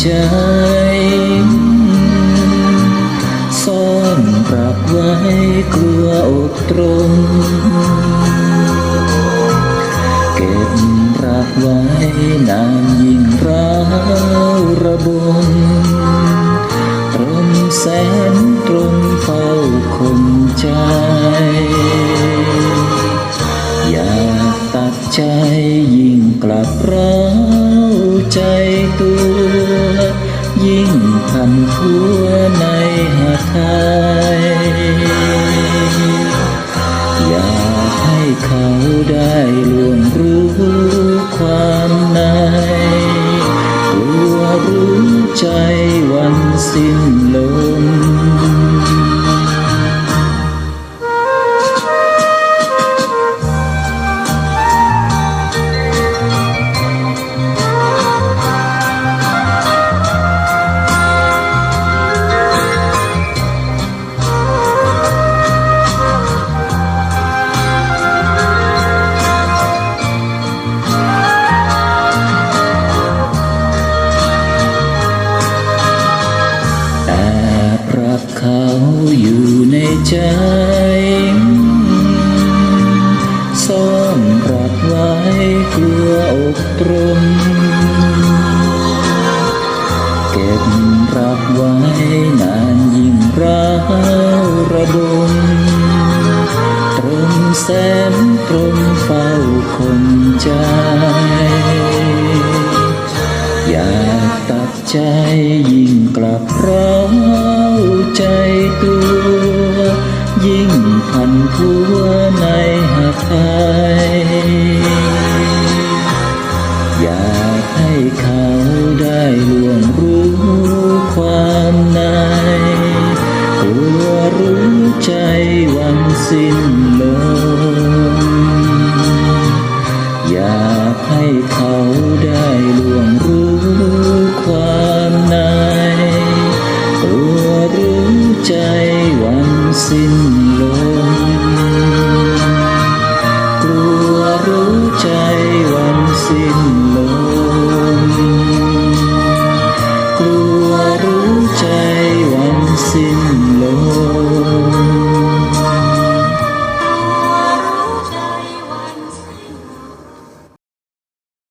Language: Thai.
ใจ ซ่อนรักไว้กลัวอกตรงเก็บรักไว้นานยิ่งร้าวระบมตรมแสนตรงเฝ้าคงใจ อยากตัดใจยิ่งกลับร้าวใจตัว ยิ่งพันพัวในหาไทยอยากให้เขาได้ ใจ ซ่อนรักไว้กลัวอกตรม เก็บรักไว้นานยิ่งร้าวระบมตรมแสนตรมเฝ้าคงใจ อยากตัดใจยิ่งกลับร้าวใจตัว งพันพัวในหาไทยอยากให้เขาได้ล่วงรู้ความในกลัวรู้ใจวันสิ้นลมอยากให้เขาได้ล่วงรู้ความในตัวรู้ใจวันสิ้น รู้ใจวันสิ้น